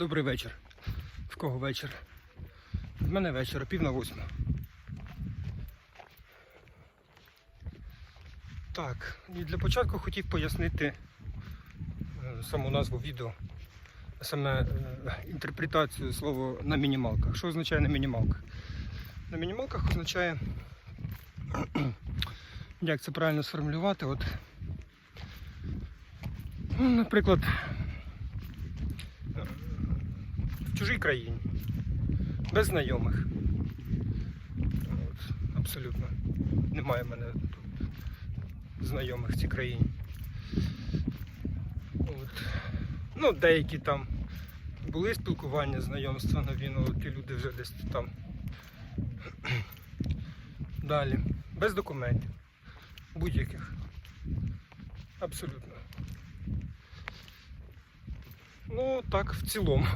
Добрий вечір. В кого вечір? В мене вечір, пів на восьму. Так, і для початку хотів пояснити е, саму назву відео, саме е, інтерпретацію слова на мінімалках. Що означає на мінімалках? На мінімалках означає, як це правильно сформулювати, от, ну, наприклад, в чужій країні, без знайомих. От, абсолютно. Немає в мене тут знайомих в цій країні. От. Ну, деякі там були спілкування, знайомства нові, ну ті люди вже десь там. Далі. Без документів. Будь-яких. Абсолютно. Ну, так, в цілому.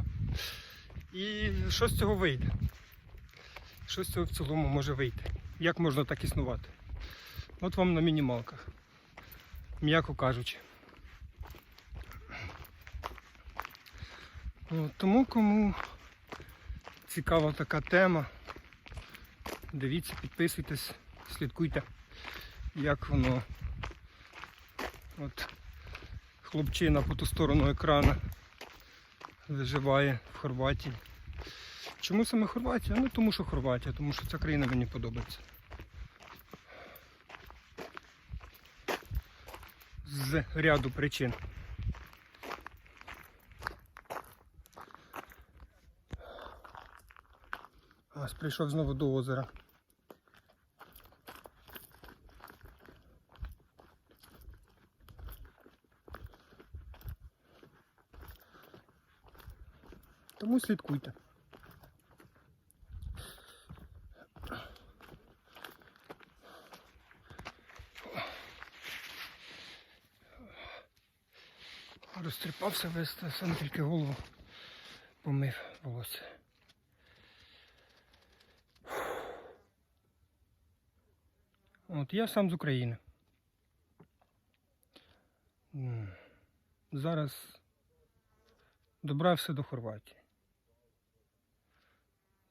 І що з цього вийде? Що з цього в цілому може вийти? Як можна так існувати? От вам на мінімалках. М'яко кажучи. Тому кому цікава така тема, дивіться, підписуйтесь, слідкуйте, як воно. От хлопчина по ту сторону екрану виживає в Хорватії. Чому саме Хорватія? Ну тому що Хорватія, тому що ця країна мені подобається. З ряду причин. Ось прийшов знову до озера. Тому слідкуйте. Розтріпався весь, сам тільки голову помив волосся. От я сам з України. Зараз добрався до Хорватії.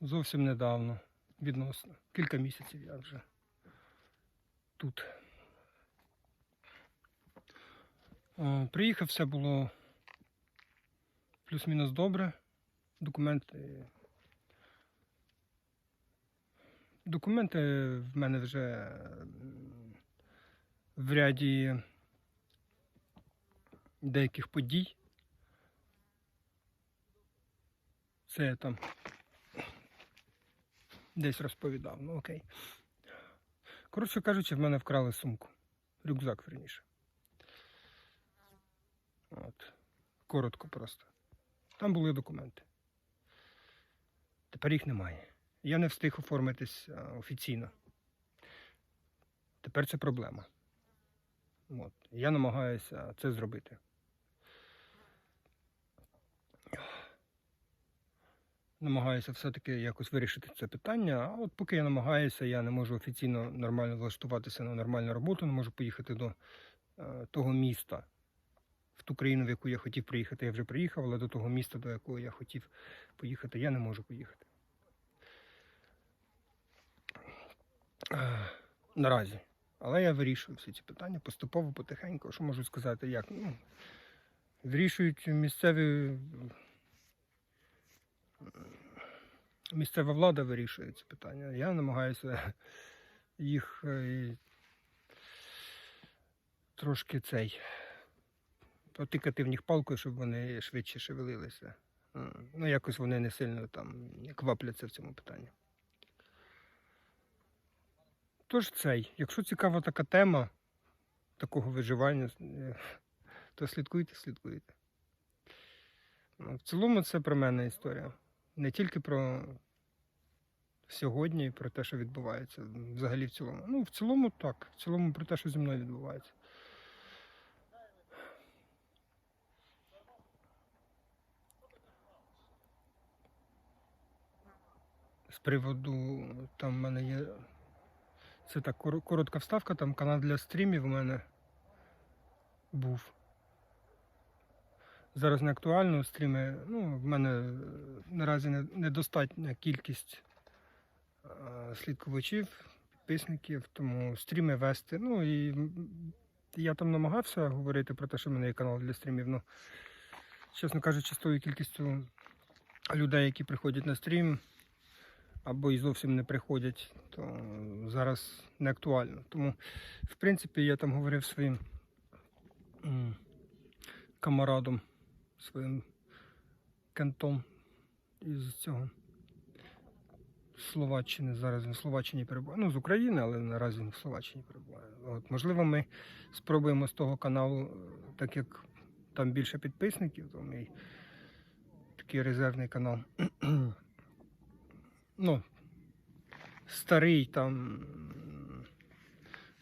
Зовсім недавно, відносно. Кілька місяців я вже тут. Е, Приїхав, все було плюс-мінус добре. Документи. Документи в мене вже в ряді деяких подій. Це я там десь розповідав, ну окей. Коротше кажучи, в мене вкрали сумку. Рюкзак, верніше. От. Коротко просто. Там були документи. Тепер їх немає. Я не встиг оформитись а, офіційно. Тепер це проблема. От. Я намагаюся це зробити. Намагаюся все-таки якось вирішити це питання, а от поки я намагаюся, я не можу офіційно нормально влаштуватися на нормальну роботу, не можу поїхати до е, того міста, в ту країну, в яку я хотів приїхати, я вже приїхав, але до того міста, до якого я хотів поїхати, я не можу поїхати. Е, Наразі. Але я вирішую всі ці питання поступово, потихеньку. Що можу сказати, як? Ну, вирішують місцеві. Місцева влада вирішує ці питання. Я намагаюся їх е, трошки цей потикати в них палкою, щоб вони швидше шевелилися. Ну, якось вони не сильно там квапляться в цьому питанні. Тож цей, якщо цікава така тема такого виживання, е, то слідкуйте, слідкуйте. Ну, В цілому це про мене історія. Не тільки про сьогодні, про те, що відбувається. Взагалі в цілому. Ну, в цілому так. В цілому про те, що зі мною відбувається. З приводу, там в мене є. Це так кор- коротка вставка, там канал для стрімів у мене був. Зараз не актуально. Стріми, ну, в мене е, наразі недостатня кількість е, слідкувачів, підписників, тому стріми вести. Ну і я там намагався говорити про те, що в мене є канал для стрімів. Ну, чесно кажучи, з тою кількістю людей, які приходять на стрім, або і зовсім не приходять, то зараз не актуально. Тому, в принципі, я там говорив своїм камарадом, своїм кентом із цього. Словаччини, зараз він в Словаччині перебуває. Ну, з України, але наразі він в Словаччині перебуває. От, можливо, ми спробуємо з того каналу, е, так як там більше підписників, то мій такий резервний канал. ну, старий там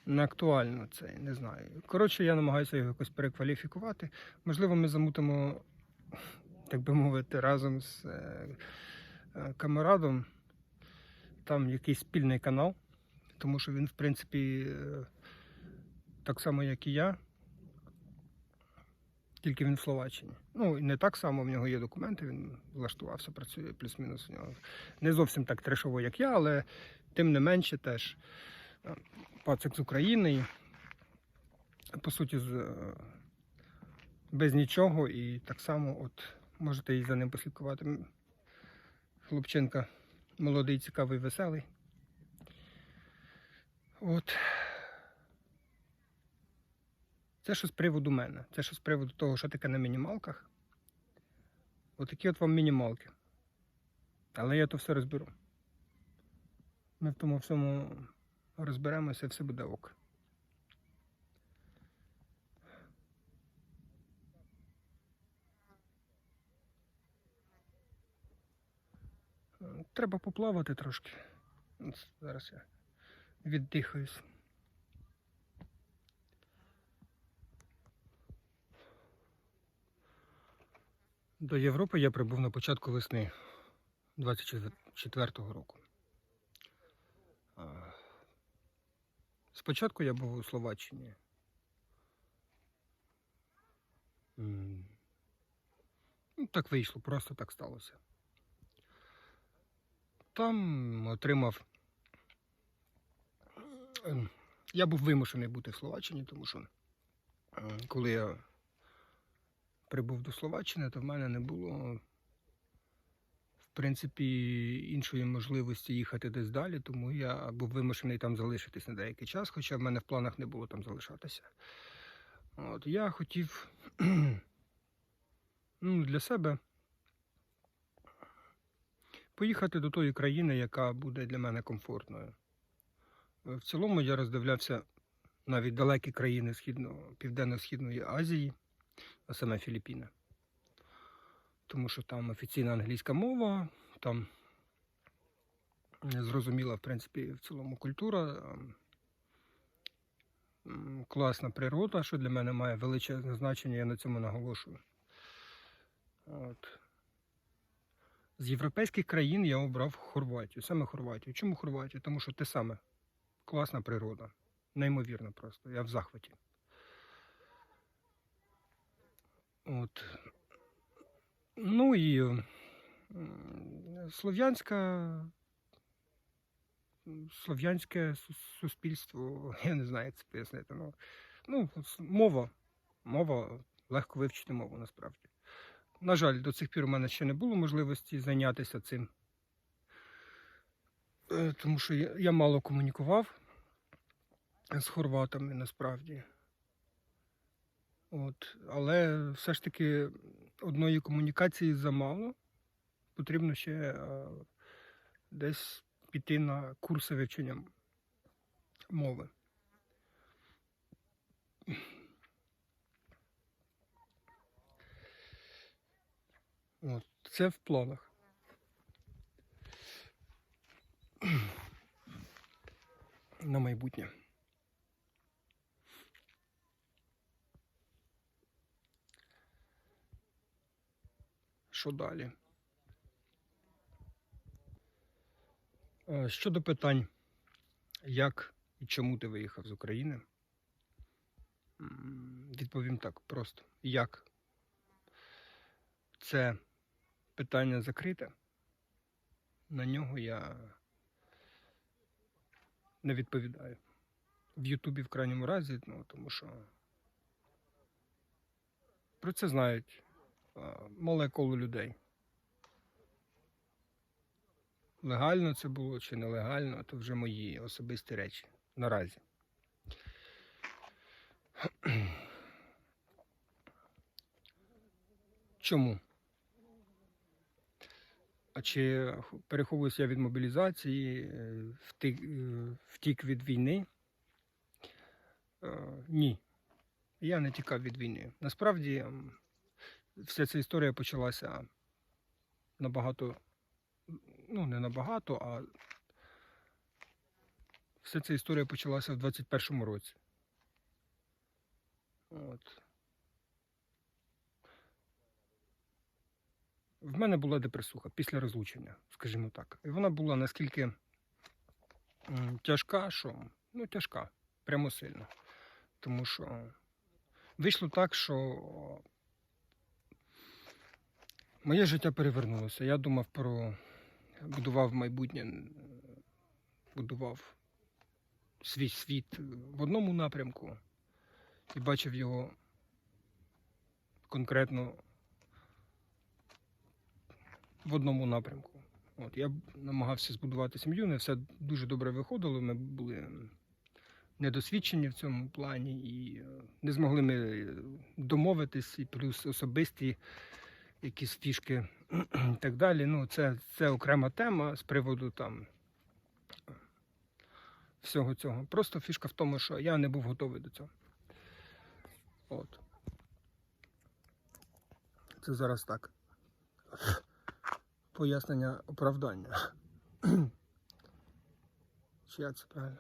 не актуально це, не знаю. Коротше, я намагаюся його якось перекваліфікувати. Можливо, ми замутимо, так би мовити, разом з е, е, камерадом там якийсь спільний канал, тому що він, в принципі, е, так само, як і я, тільки він в Словаччині. Ну, не так само, в нього є документи, він влаштувався, працює плюс-мінус у нього. Не зовсім так трешово, як я, але тим не менше теж пацик з України. По суті, з, без нічого, і так само от можете і за ним послідкувати. Хлопчинка молодий, цікавий, веселий. От. Це що з приводу мене. Це що з приводу того, що таке на мінімалках. Отакі от вам мінімалки. Але я то все розберу. Ми в тому всьому розберемося, все буде ок. Е, Треба поплавати трошки. Зараз я віддихаюсь. До Європи я прибув на початку весни 24-го року. Спочатку я був у Словаччині. Ну, так вийшло, просто так сталося. Там отримав. Ем, Я був вимушений бути в Словаччині, тому що е, коли я прибув до Словаччини, то в мене не було, в принципі, іншої можливості їхати десь далі, тому я був вимушений там залишитись на деякий час, хоча в мене в планах не було там залишатися. От, я хотів ну, для себе поїхати до тої країни, яка буде для мене комфортною. Е, В цілому я роздивлявся навіть далекі країни Східно, Південно-Східної Азії, а саме Філіппіни. Тому що там офіційна англійська мова, там зрозуміла, в принципі, в цілому культура, ем, класна природа, що для мене має величезне значення, я на цьому наголошую. От. З європейських країн я обрав Хорватію, саме Хорватію. Чому Хорватію? Тому що те саме класна природа. Неймовірно просто. Я в захваті. От. Ну і слов'янська. Слов'янське суспільство, я не знаю, як це пояснити. Ну, ну, мова. Мова, легко вивчити мову насправді. На жаль, до цих пір у мене ще не було можливості зайнятися цим. Е, Тому що я, мало комунікував з хорватами насправді. От, але все ж таки одної комунікації замало. Потрібно ще е, десь піти на курси вивчення мови. От, це в планах. На майбутнє. Що далі? Е, Щодо питань, як і чому ти виїхав з України? Відповім так просто. Як? це питання закрите. На нього я не відповідаю. В Ютубі в крайньому разі, ну, тому що про це знають мале коло людей. Легально це було чи нелегально, то вже мої особисті речі наразі. Чому? А чи переховуюся я від мобілізації, е, е, втік від війни? Е, Ні. Я не тікав від війни. Насправді, вся ця історія почалася набагато, ну, не набагато, а вся ця історія почалася в 21-му році. От. В мене була депресуха після розлучення, скажімо так. І вона була наскільки тяжка, що ну, тяжка, прямо сильно. Тому що вийшло так, що моє життя перевернулося. Я думав про будував майбутнє, будував свій світ в одному напрямку і бачив його конкретно в одному напрямку. От, я намагався збудувати сім'ю, не все дуже добре виходило. Ми були недосвідчені в цьому плані і е, не змогли ми е, домовитись, і плюс особисті якісь фішки і так далі. Ну, це, це окрема тема з приводу там всього цього. Просто фішка в тому, що я не був готовий до цього. От. Це зараз так. Пояснення оправдання. Чи як це правильно?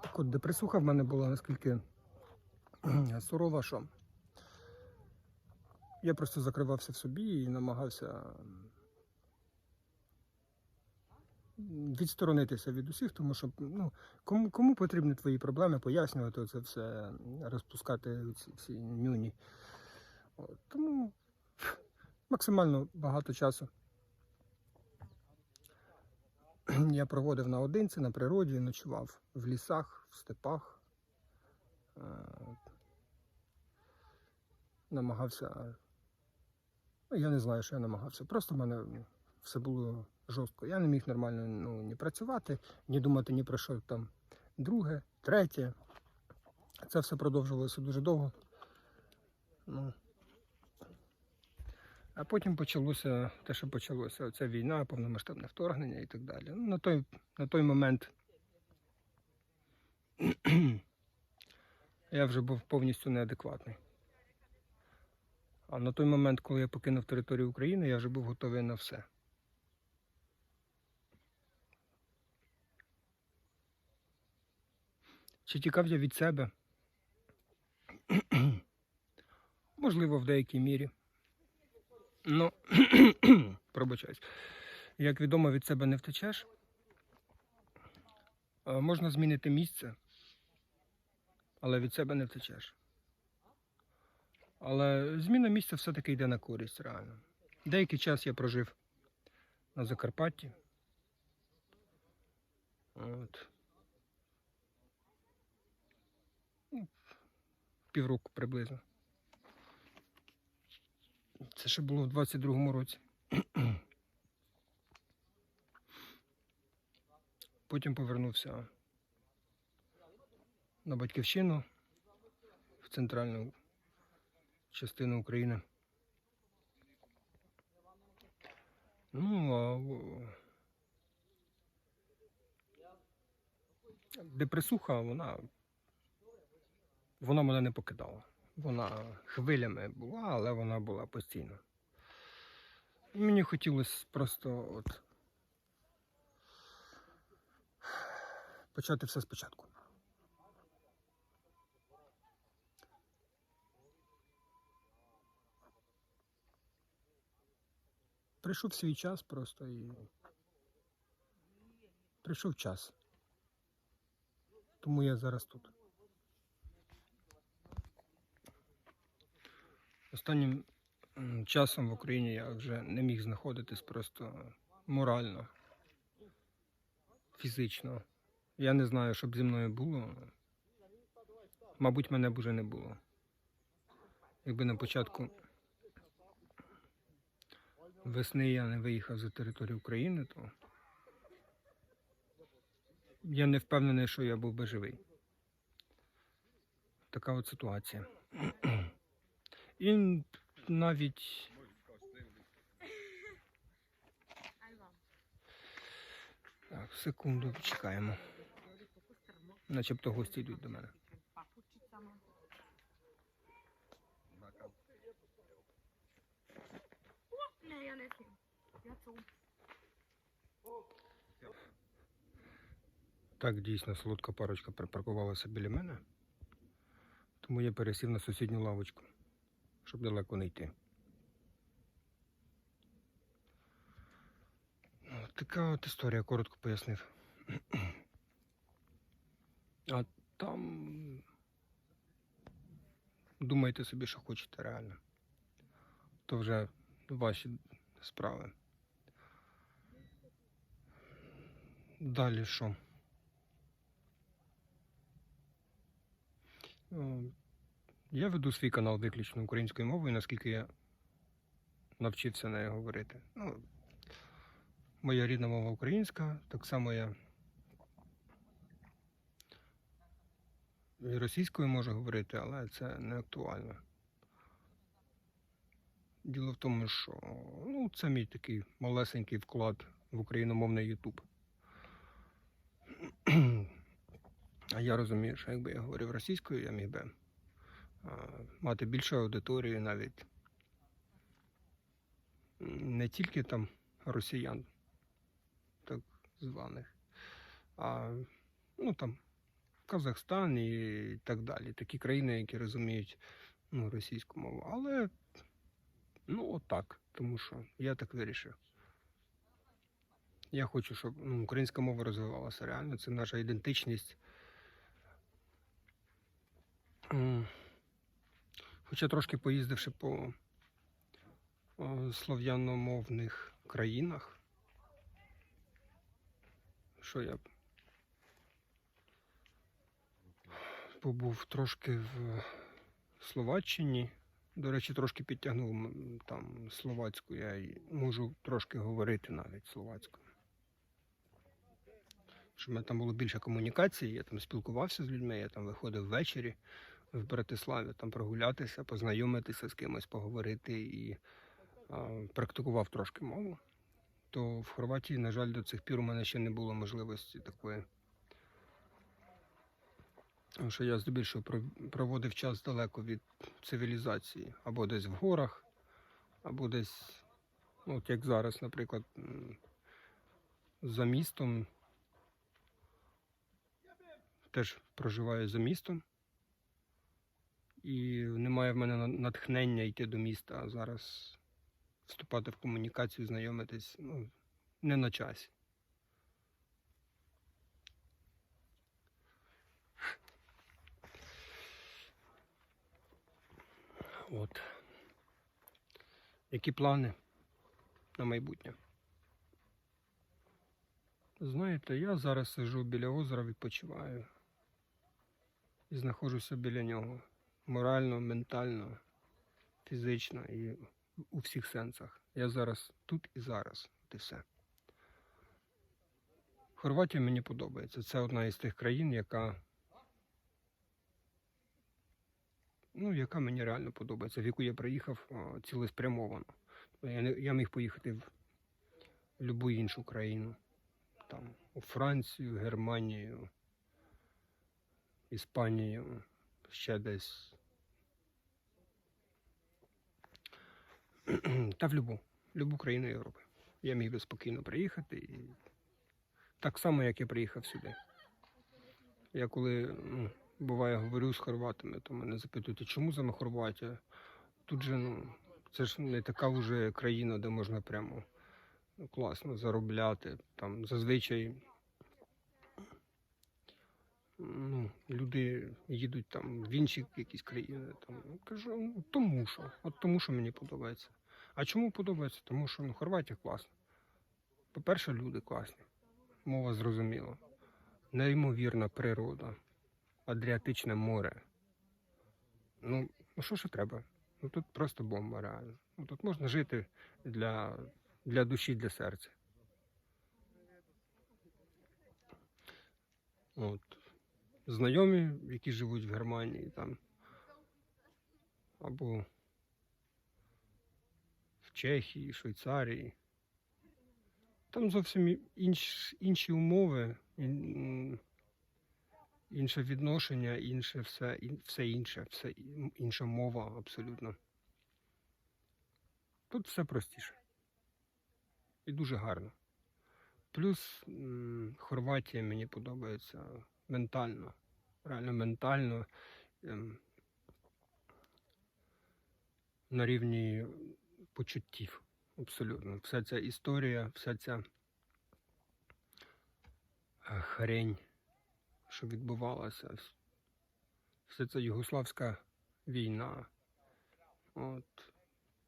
Так от депресуха в мене була наскільки сурова, що я просто закривався в собі і намагався відсторонитися від усіх, тому що ну, кому, кому потрібні твої проблеми, пояснювати це все, розпускати ці всі нюні. Тому максимально багато часу я проводив наодинці на природі, ночував в лісах, в степах. Е, Намагався. Я не знаю, що я намагався. Просто в мене все було жорстко. Я не міг нормально ну, ні працювати, ні думати ні про що там друге, третє. Це все продовжувалося дуже довго. Ну. А потім почалося те, що почалося. Оця війна, повномасштабне вторгнення і так далі. Ну, на, той, на той момент я вже був повністю неадекватний. А на той момент, коли я покинув територію України, я вже був готовий на все. Чи тікав я від себе? Можливо, в деякій мірі. Ну, пробачаюсь. Як відомо, від себе не втечеш. Е, Можна змінити місце, але від себе не втечеш. Але зміна місця все-таки йде на користь, реально. Деякий час я прожив на Закарпатті. От. Ну, Півроку приблизно. Це ще було в 22-му році. Потім повернувся на батьківщину в центральну частину України. Ну, а депресуха, вона, вона мене не покидала. Вона хвилями була, але вона була постійно. Мені хотілося просто от почати все спочатку. Прийшов свій час просто і прийшов час. Тому я зараз тут. Останнім часом в Україні я вже не міг знаходитись просто морально, фізично. Я не знаю, що б зі мною було. Мабуть, мене б уже не було. Якби на початку весни я не виїхав за територію України, то я не впевнений, що я був би живий. Така от ситуація. І навіть так, секунду чекаємо. Начебто гості йдуть до мене. Так, дійсно, солодка парочка припаркувалася біля мене, тому я пересів на сусідню лавочку, щоб далеко не йти. От така от історія, коротко пояснив. А там думайте собі, що хочете реально. То вже ваші справи. Далі що? Я веду свій канал виключно українською мовою, наскільки я навчився нею говорити. Ну, моя рідна мова українська, так само я і російською можу говорити, але це не актуально. Діло в тому, що ну, це мій такий малесенький вклад в україномовний Ютуб. А я розумію, що якби я говорив російською, я міг би мати більшу аудиторію навіть не тільки там росіян, так званих, а ну там Казахстан і так далі. Такі країни, які розуміють ну, російську мову. Але ну отак, тому що я так вирішив. Я хочу, щоб ну, українська мова розвивалася реально. Це наша ідентичність. Хоча трошки поїздивши по слов'яномовних країнах, що я побув трошки в Словаччині. До речі, трошки підтягнув там словацьку. Я можу трошки говорити навіть словацькою. Щоб в мене там було більше комунікації, я там спілкувався з людьми, я там виходив ввечері в Братиславі, там прогулятися, познайомитися з кимось, поговорити і а, практикував трошки мову. То в Хорватії, на жаль, до цих пір у мене ще не було можливості такої. Тому що я здебільшого про- проводив час далеко від цивілізації, або десь в горах, або десь, ну, от як зараз, наприклад, за містом. Теж проживаю за містом. І немає в мене натхнення йти до міста, а зараз вступати в комунікацію, знайомитись, ну, не на часі. От. Які плани на майбутнє? Знаєте, я зараз сижу біля озера, відпочиваю і знаходжуся біля нього морально, ментально, фізично і у всіх сенсах. Я зараз тут і зараз. І все. Хорватія мені подобається. Це одна із тих країн, яка. Ну, яка мені реально подобається, в яку я приїхав цілеспрямовано. Я, не, я міг поїхати в будь-яку іншу країну. Там, у Францію, Германію, Іспанію, ще десь. Та в любу, любу країну Європи. Я міг би спокійно приїхати і так само, як я приїхав сюди. Я коли ну, буває говорю з хорватами, то мене запитують, чому саме Хорватія? Тут же ну, це ж не така вже країна, де можна прямо ну, класно заробляти. Там зазвичай ну, люди їдуть там в інші якісь країни. Там. Кажу, ну, тому що. От тому, що мені подобається. А чому подобається? Тому що ну, Хорватія класна. По-перше, люди класні. Мова зрозуміла. Неймовірна природа. Адріатичне море. Ну, ну що ще треба? Ну тут просто бомба, реально. Ну, тут можна жити для, для душі, для серця. От. Знайомі, які живуть в Германії там. Або Чехії, Швейцарії. Там зовсім інш, інші умови, інше відношення, інше все, все інше, все інша мова абсолютно. Тут все простіше. І дуже гарно. Плюс Хорватія мені подобається ментально. Реально ментально. ем, на рівні почуттів. Абсолютно. Вся ця історія, вся ця е, хрень, що відбувалася, вся ця югославська війна. От.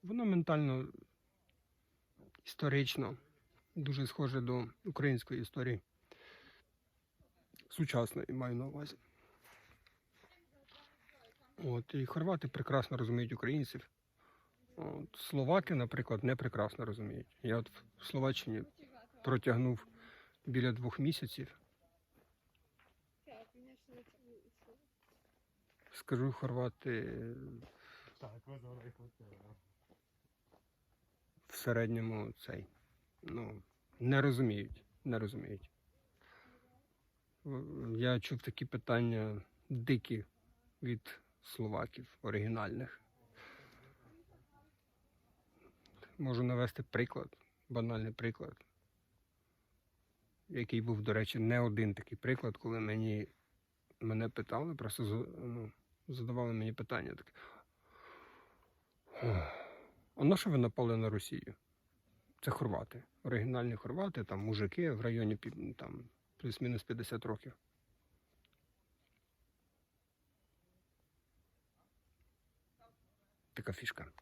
Воно ментально, історично дуже схоже до української історії. Сучасної маю на увазі. От, і хорвати прекрасно розуміють українців. От, словаки, наприклад, не прекрасно розуміють. Я от в Словаччині протягнув біля двох місяців. Скажу, хорвати Так, визвали в середньому цей. Ну, не розуміють. Не розуміють. Я чув такі питання дикі від словаків оригінальних. Можу навести приклад, банальний приклад, який був, до речі, не один такий приклад, коли мені мене питали, просто ну, задавали мені питання таке. А на що ви напали на Росію? Це хорвати. Оригінальні хорвати, там мужики в районі там, плюс-мінус 50 років. Така фішка.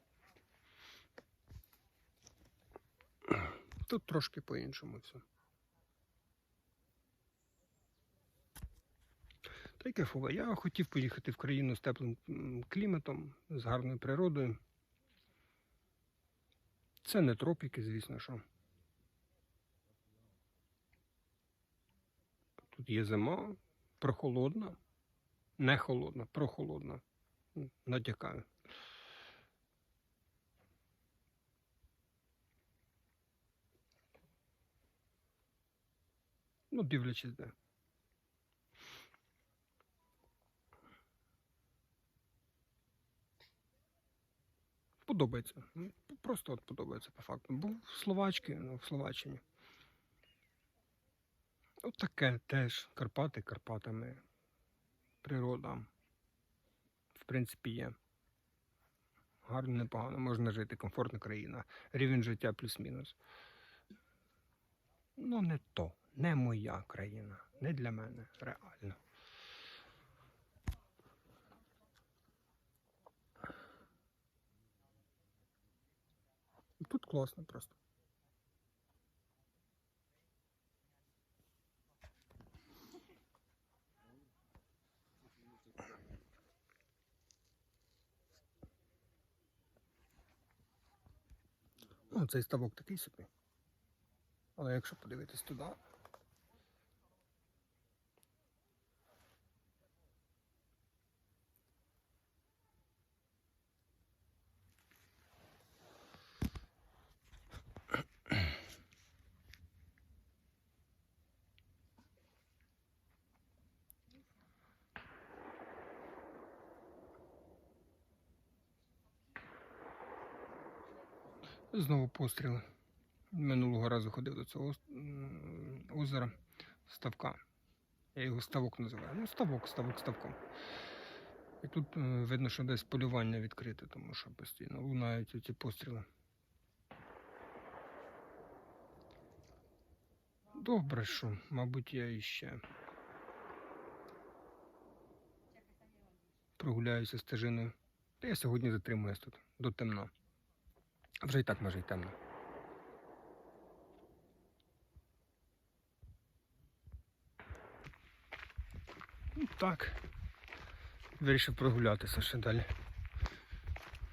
Тут трошки по-іншому все. Та й кайфово. Я хотів поїхати в країну з теплим кліматом, з гарною природою. Це не тропіки, звісно, що. Тут є зима, прохолодна, не холодна, прохолодна. Натякаю. Ну, дивлячись де. Подобається. Ну, Просто от подобається по факту. Був в Словачці, ну, в Словаччині. От таке теж. Карпати Карпатами. Природа. В принципі, є. Гарно, непогано, можна жити, комфортна країна. Рівень життя плюс-мінус. Ну, не то. Не моя країна. Не для мене. Реально. Тут класно просто. Ну, цей ставок такий собі. Але якщо подивитись туди. Знову постріли. Минулого разу ходив до цього озера ставка. Я його ставок називаю. Ну, ставок, ставок, ставком. І тут е, видно, що десь полювання відкрите, тому що постійно лунають ці постріли. Добре, що, мабуть, я іще прогуляюся стежиною. Та я сьогодні затримуюсь тут до темно. Вже і так може й темно. Ну, так. Вирішив прогулятися ще далі.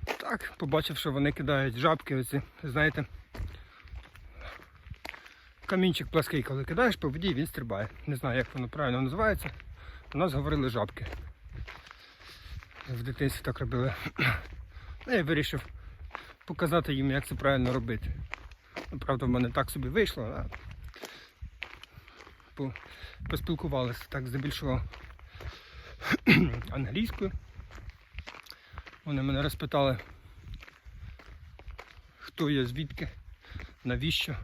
Так, побачив, що вони кидають жабки оці, знаєте. Камінчик плаский, коли кидаєш по воді, він стрибає. Не знаю, як воно правильно називається. У нас говорили жабки. В дитинстві так робили. Ну, я вирішив показати їм, як це правильно робити. Ну, Правда, в мене так собі вийшло, а поспілкувалися так здебільшого англійською. Вони мене розпитали, хто я, звідки, навіщо.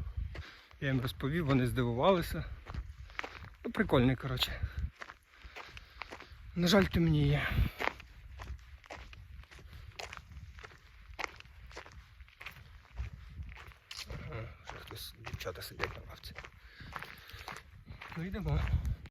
Я їм розповів, вони здивувалися. Ну, прикольний, коротше. На жаль, темніє. Ага, вже